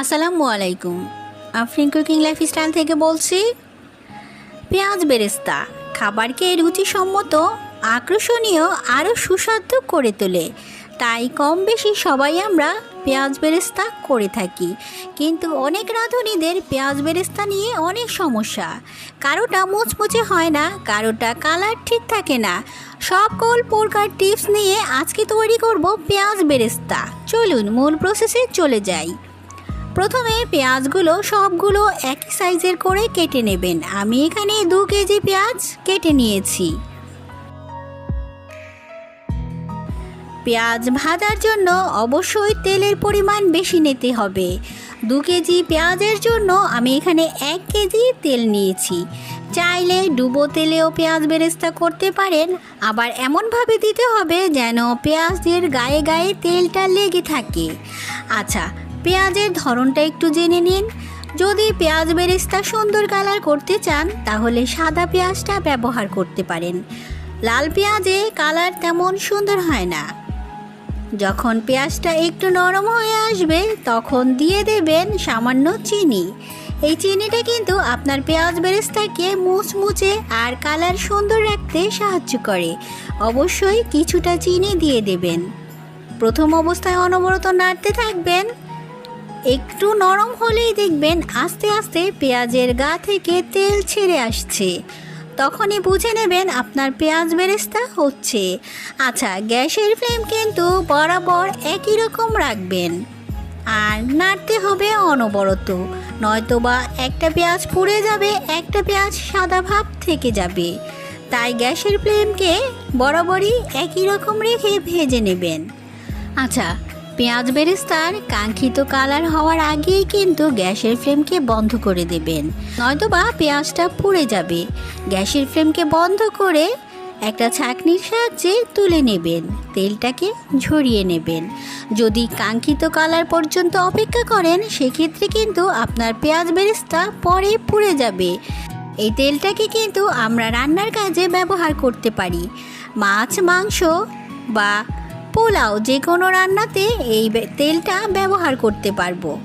আসসালামু আলাইকুম। Afrin cooking lifestyle থেকে বলছি, পেঁয়াজ বেরেস্তা, খাবারকে রুচিসম্মত, আকর্ষণীয়, আরও সুস্বাদু করে তোলে। তাই কম বেশি সবাই আমরা পেঁয়াজ বেরেস্তা করে থাকি। কিন্তু অনেক রাঁধুনিদের পেঁয়াজ বেরেস্তা নিয়ে অনেক সমস্যা। কারোটা মুচমুচে হয় না, কারোটা কালার ঠিক থাকে না। সকল প্রকার টিপস নিয়ে আজকে তৈরি করব পেঁয়াজ বেরেস্তা। চলুন মূল প্রসেসে চলে যাই। প্রথমে পেঁয়াজগুলো সবগুলো একই সাইজের করে কেটে নেবেন। আমি এখানে দু কেজি পেঁয়াজ কেটে নিয়েছি। পেঁয়াজ ভাজার জন্য অবশ্যই তেলের পরিমাণ বেশি নিতে হবে। দু কেজি পেঁয়াজের জন্য আমি এখানে এক কেজি তেল নিয়েছি। চাইলে ডুবো তেলেও পেঁয়াজ বেরেস্তা করতে পারেন। আবার এমনভাবে দিতে হবে যেন পেঁয়াজের গায়ে গায়ে তেলটা লেগে থাকে। আচ্ছা পেঁয়াজের ধরনটা একটু জেনে নিন। যদি পেঁয়াজ বেরেস্তা সুন্দর কালার করতে চান, তাহলে সাদা পেঁয়াজটা ব্যবহার করতে পারেন। লাল পেঁয়াজে কালার তেমন সুন্দর হয় না। যখন পেঁয়াজটা একটু নরম হয়ে আসবে, তখন দিয়ে দেবেন সামান্য চিনি। এই চিনিটা কিন্তু আপনার পেঁয়াজ বেরেস্তাকে মুচমুচে আর কালার সুন্দর রাখতে সাহায্য করে। অবশ্যই কিছুটা চিনি দিয়ে দেবেন। প্রথম অবস্থায় অনবরত নাড়তে থাকবেন। একটু নরম হলেই দেখবেন আস্তে আস্তে পেঁয়াজের গা থেকে তেল ছেড়ে আসছে। তখনই বুঝে নেবেন আপনার পেঁয়াজ বেরেস্তা হচ্ছে। আচ্ছা গ্যাসের ফ্লেম কিন্তু বরাবর একই রকম রাখবেন। আর নাড়তে হবে অনবরত, নয়তোবা একটা পেঁয়াজ পুড়ে যাবে, একটা পেঁয়াজ সাদা ভাব থেকে যাবে। তাই গ্যাসের ফ্লেমকে বরাবরই একই রকম রেখে ভেজে নেবেন। আচ্ছা পেঁয়াজ বেরেস্তার কাঙ্ক্ষিত কালার হওয়ার আগেই কিন্তু গ্যাসের ফ্লেমকে বন্ধ করে দেবেন। নয়তোবা পেঁয়াজটা পুড়ে যাবে। গ্যাসের ফ্লেমকে বন্ধ করে একটা ছাঁকনির সাহায্যে তুলে নেবেন। তেলটাকে ঝরিয়ে নেবেন। যদি কাঙ্ক্ষিত কালার পর্যন্ত অপেক্ষা করেন, সেক্ষেত্রে কিন্তু আপনার পেঁয়াজ বেরেস্তা পরে পুড়ে যাবে। এই তেলটাকে কিন্তু আমরা রান্নার কাজে ব্যবহার করতে পারি। মাছ, মাংস বা পোলাও যে কোনো রান্নাতে এই তেলটা ব্যবহার করতে পারব।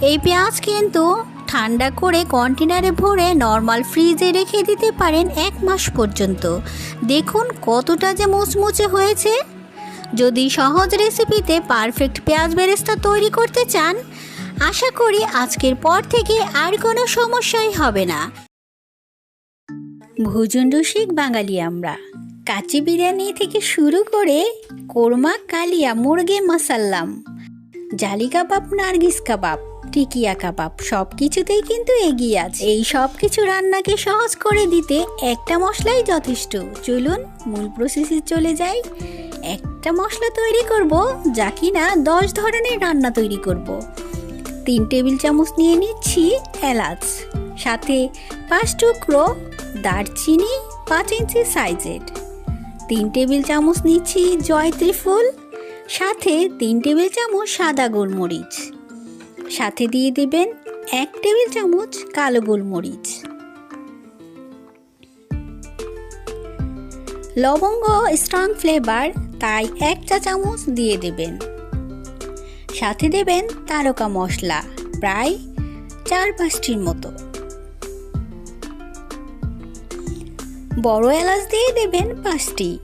এই পেঁয়াজ কিন্তু ঠান্ডা করে কন্টেনারে ভরে নর্মাল ফ্রিজে রেখে দিতে পারেন এক মাস পর্যন্ত। দেখুন কতটা যে মুচমুচে হয়েছে। যদি সহজ রেসিপিতে পারফেক্ট পেঁয়াজ বেরেস্তা তৈরি করতে চান, আশা করি আজকের পর থেকে আর কোনো সমস্যাই হবে না। ভোজন রসিক বাঙালি আমরা। কাচি বিরিয়ানি থেকে শুরু করে কোরমা, কালিয়া, মুরগে, মাসাল্লাম, জালি কাবাব, নার্গিস কাবাব, টিকিয়া কাবাব সব কিছুতেই কিন্তু এগিয়ে আছে। এই সব কিছু রান্নাকে সহজ করে দিতে একটা মশলাই যথেষ্ট। চলুন মূল প্রসেসে চলে যাই। একটা মশলা তৈরি করব যা কিনা দশ ধরনের রান্না তৈরি করব। তিন টেবিল চামচ নিয়ে নিচ্ছি এলাচ, সাথে পাঁচ টুকরো দারচিনি, পাঁচ ইঞ্চি সাইজের তিন টেবিল চামচ নিচ্ছি জয়ত্রী ফুল, সাথে তিন টেবিল চামচ সাদা গোলমরিচ। সাথে দিয়ে দেবেন এক টেবিল চামচ কালো গোলমরিচ। লবঙ্গ, স্ট্রং ফ্লেভার, তাই এক চা চামচ দিয়ে দেবেন। সাথে দেবেন তারকা মশলা, প্রায় চার পাঁচটির মতো। বড় এলাচ দিয়ে দেবেন পাঁচটি।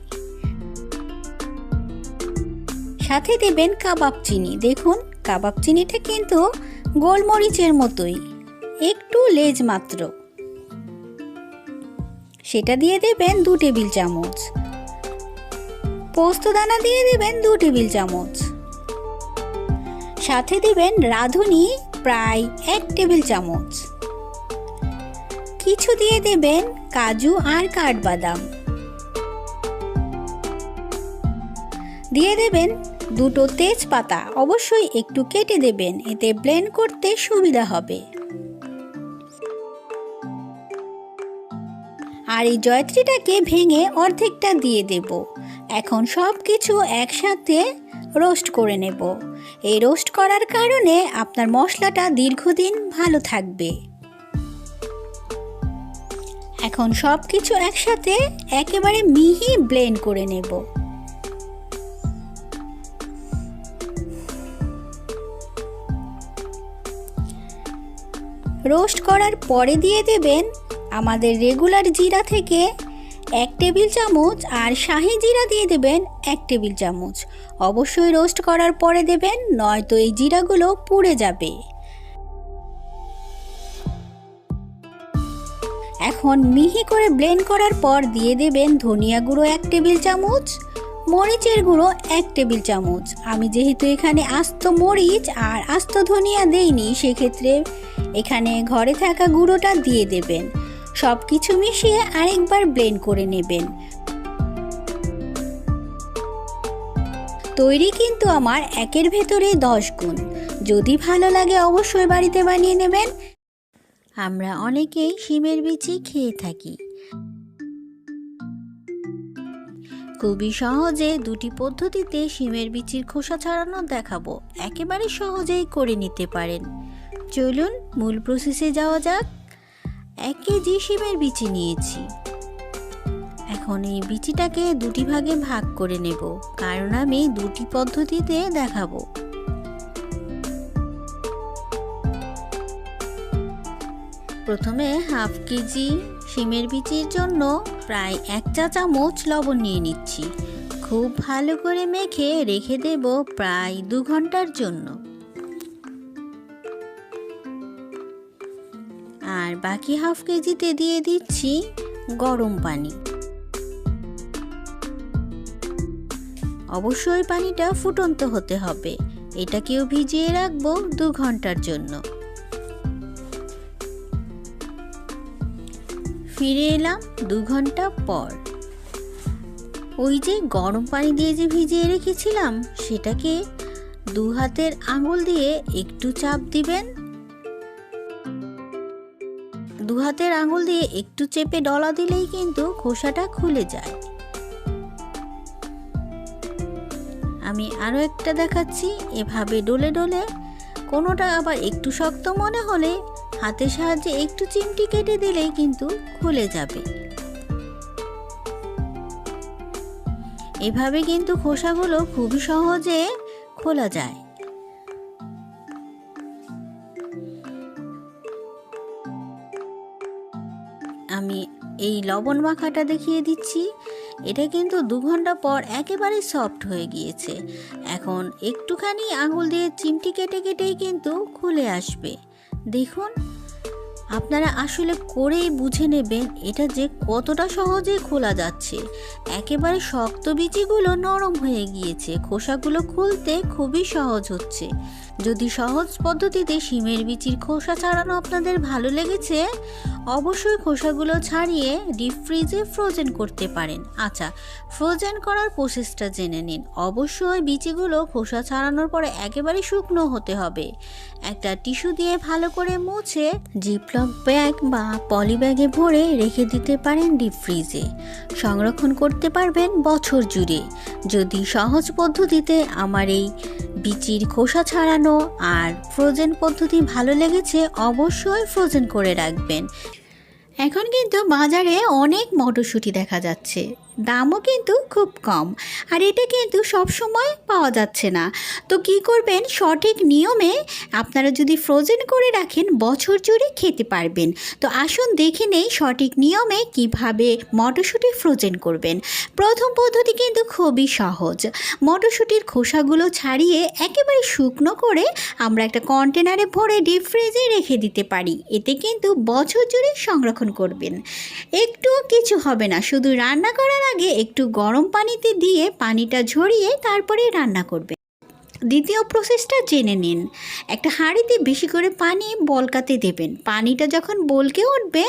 সাথে দেবেন কাবাব চিনি। দেখুন, কাবাব চিনিটা কিন্তু গোলমরিচের মতোই, একটু লেজ মাত্র। সেটা দিয়ে দেবেন দু টেবিল চামচ। পোস্ত দানা দিয়ে দেবেন দু টেবিল চামচ। সাথে দেবেন রাঁধুনি প্রায় এক টেবিল চামচ। কিছু দিয়ে দেবেন কাজু আর কাঠবাদাম। দিয়ে দেবেন দুটো তেজপাতা। অবশ্যই একটু কেটে দেবেন, এতে ব্লেন্ড করতে সুবিধা হবে। আর এই জয়ত্রীটাকে ভেঙে অর্ধেকটা দিয়ে দেব। এখন সব কিছু একসাথে রোস্ট করে নেব। এই রোস্ট করার কারণে আপনার মশলাটা দীর্ঘদিন ভালো থাকবে। এখন সব কিছু একসাথে একেবারে মিহি ব্লেন্ড করে নেব। রোস্ট করার পরে দিয়ে দেবেন আমাদের রেগুলার জিরা থেকে এক টেবিল চামচ আর শাহি জিরা দিয়ে দেবেন এক টেবিল চামচ। অবশ্যই রোস্ট করার পরে দেবেন, নয়তো এই জিরাগুলো পুড়ে যাবে। এখন মিহি করে ব্লেন্ড করার পর দিয়ে দেবেন ধনিয়া গুঁড়ো এক টেবিল চামচ, মরিচের গুঁড়ো এক টেবিল চামচ। আমি যেহেতু এখানে আস্ত মরিচ আর আস্ত ধনিয়া দেইনি, সেক্ষেত্রে এখানে ঘরে থাকা গুঁড়োটা দিয়ে দেবেন। সব কিছু মিশিয়ে আরেকবার ব্লেন্ড করে নেবেন। তৈরি কিন্তু আমার একের ভেতরে দশ গুণ। যদি ভালো লাগে অবশ্যই বাড়িতে বানিয়ে নেবেন। আমরা অনেকেই শিমের বিচি খেয়ে থাকি। খুবই সহজে দুটি পদ্ধতিতে শিমের বিচির খোসা ছাড়ানো দেখাবো। একেবারে সহজেই করে নিতে পারেন। চলুন মূল প্রসেসে যাওয়া যাক। এক কেজি শিমের বিচি নিয়েছি। এখন এই বিচিটাকে দুটি ভাগে ভাগ করে নেব। কারণ আমি দুটি পদ্ধতিতে দেখাবো। প্রথমে হাফ কেজি শিমের বিচির জন্য প্রায় এক চা চামচ লবণ নিয়ে নিচ্ছি। খুব ভালো করে মেখে রেখে দেব প্রায় দু ঘণ্টার জন্য। আর বাকি হাফ কেজিতে দিয়ে দিচ্ছি গরম পানি। অবশ্যই পানিটা ফুটন্ত হতে হবে। এটাকেও ভিজিয়ে রাখব দু ঘণ্টার জন্য। ফিরে এলাম দু ঘণ্টা পর। ওই যে গরম পানি দিয়ে যে ভিজিয়ে রেখেছিলাম, সেটাকে দু হাতের আঙুল দিয়ে একটু চাপ দিবেন। দু হাতের আঙুল দিয়ে একটু চেপে ডলা দিলেই কিন্তু খোসাটা খুলে যায়। আমি আরও একটা দেখাচ্ছি, এভাবে ডলে ডলে। কোনোটা আবার একটু শক্ত মনে হলে হাতের সাহায্যে একটু চিমটি কেটে দিলেই কিন্তু খুলে যাবে। এভাবে কিন্তু খোসাগুলো খুবই সহজে খোলা যায়। আমি এই লবণ মাখাটা দেখিয়ে দিচ্ছি। এটা কিন্তু দু ঘণ্টা পর একেবারে সফট হয়ে গিয়েছে। এখন একটুখানি আঙুল দিয়ে চিমটি কেটে কেটেই কিন্তু খুলে আসবে। দেখুন, আপনারা আসলে করেই বুঝে নেবেন এটা যে কতটা সহজে খোলা যাচ্ছে। একেবারে শক্ত বিচিগুলো নরম হয়ে গিয়েছে। খোসাগুলো খুলতে খুবই সহজ হচ্ছে। যদি সহজ পদ্ধতিতে শিমের বিচির খোসা ছাড়ানো আপনাদের ভালো লেগেছে, অবশ্যই খোসাগুলো ছাড়িয়ে ডিপ ফ্রিজে ফ্রোজেন করতে পারেন। আচ্ছা ফ্রোজেন করার প্রসেসটা জেনে নিন। অবশ্যই বিচিগুলো খোসা ছাড়ানোর পরে একেবারে শুকনো হতে হবে। একটা টিস্যু দিয়ে ভালো করে মুছে জিপলক ব্যাগ বা পলি ব্যাগে ভরে রেখে দিতে পারেন ডিপ ফ্রিজে। সংরক্ষণ করতে পারবেন বছর জুড়ে। যদি সহজ পদ্ধতিতে আমার এই বিচির খোসা ছাড়ানো আর ফ্রোজেন পদ্ধতি ভালো লেগেছে, অবশ্যই ফ্রোজেন করে রাখবেন। এখন কিন্তু বাজারে অনেক মটরশুঁটি দেখা যাচ্ছে। দামও কিন্তু খুব কম। আর এটা কিন্তু সব সময় পাওয়া যাচ্ছে না। তো কি করবেন? সঠিক নিয়মে আপনারা যদি ফ্রোজেন করে রাখেন, বছর জুড়ে খেতে পারবেন। তো আসুন দেখে নেই সঠিক নিয়মে কীভাবে মটরশুঁটি ফ্রোজেন করবেন। প্রথম পদ্ধতি কিন্তু খুবই সহজ। মটরশুঁটির খোসাগুলো ছাড়িয়ে একেবারে শুকনো করে আমরা একটা কন্টেনারে ভরে ডিপ ফ্রিজে রেখে দিতে পারি। এতে কিন্তু বছর জুড়ে সংরক্ষণ করবেন। একটু কিছু হবে না, শুধু রান্না করার আগে একটু গরম পানিতে দিয়ে পানিটা ঝরিয়ে তারপরে রান্না করবে। দ্বিতীয় প্রসেসটা জেনে নিন। একটা হাঁড়িতে বেশি করে পানি বলকাতে দেবেন। পানিটা যখন বলকে উঠবে,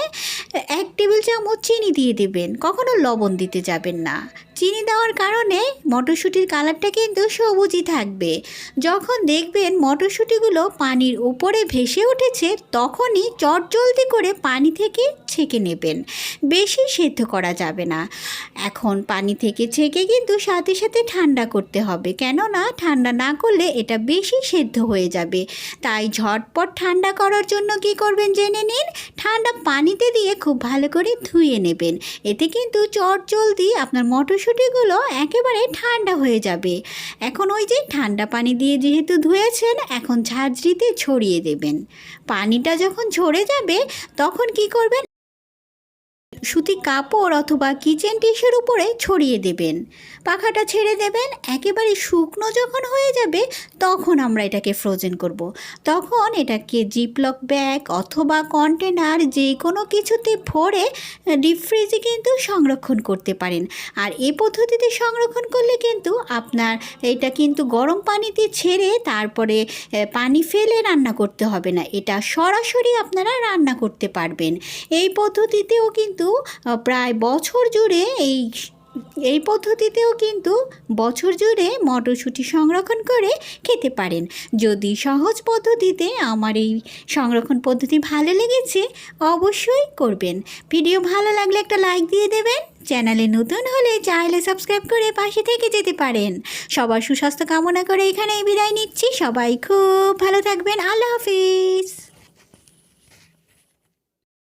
এক টেবিল চামচ চিনি দিয়ে দেবেন। কখনো লবণ দিতে যাবেন না। চিনি দেওয়ার কারণে মটরশুঁটির কালারটা কিন্তু সবুজই থাকবে। যখন দেখবেন মটরশুঁটিগুলো পানির উপরে ভেসে উঠেছে, তখনই চটজলদি করে পানি থেকে ছেঁকে নেবেন। বেশি সেদ্ধ করা যাবে না। এখন পানি থেকে ছেঁকে কিন্তু সাথে সাথে ঠান্ডা করতে হবে। কেননা ঠান্ডা না করলে এটা বেশি সেদ্ধ হয়ে যাবে। তাই ঝটপট ঠান্ডা করার জন্য কি করবেন জেনে নিন। ঠান্ডা পানিতে দিয়ে খুব ভালো করে ধুয়ে নেবেন। এতে কিন্তু চটজলদি আপনার মটরশুঁটি মটরশুঁটিগুলো একেবারে ঠান্ডা হয়ে যাবে। এখন ওই যে ঠান্ডা পানি দিয়ে যেহেতু ধুয়েছেন, এখন ঝাঁঝরিতে ছড়িয়ে দেবেন। পানিটা যখন ঝরে যাবে, তখন কি করবেন? সুতি কাপড় অথবা কিচেন টিস্যুর উপরে ছড়িয়ে দেবেন। পাখাটা ছেড়ে দেবেন, একেবারে শুকনো যখন হয়ে যাবে তখন আমরা এটাকে ফ্রোজেন করব। তখন এটাকে জিপলক ব্যাগ অথবা কন্টেনার যে কোনো কিছুতে ভরে ডিপ ফ্রিজে কিন্তু সংরক্ষণ করতে পারেন। আর এ পদ্ধতিতে সংরক্ষণ করলে কিন্তু আপনার এটা কিন্তু গরম পানিতে ছেড়ে তারপরে পানি ফেলে রান্না করতে হবে না। এটা সরাসরি আপনারা রান্না করতে পারবেন। এই পদ্ধতিতেও কিন্তু প্রায় বছর জুড়ে এই এই পদ্ধতিতেও কিন্তু বছর জুড়ে মটরশুঁটি সংরক্ষণ করে খেতে পারেন। যদি সহজ পদ্ধতিতে আমার এই সংরক্ষণ পদ্ধতি ভালো লেগেছে, অবশ্যই করবেন। ভিডিও ভালো লাগলে একটা লাইক দিয়ে দেবেন। চ্যানেলে নতুন হলে চাইলে সাবস্ক্রাইব করে পাশে থেকে যেতে পারেন। সবার সুস্বাস্থ্য কামনা করে এখানেই বিদায় নিচ্ছি। সবাই খুব ভালো থাকবেন। আল্লাহ হাফিজ।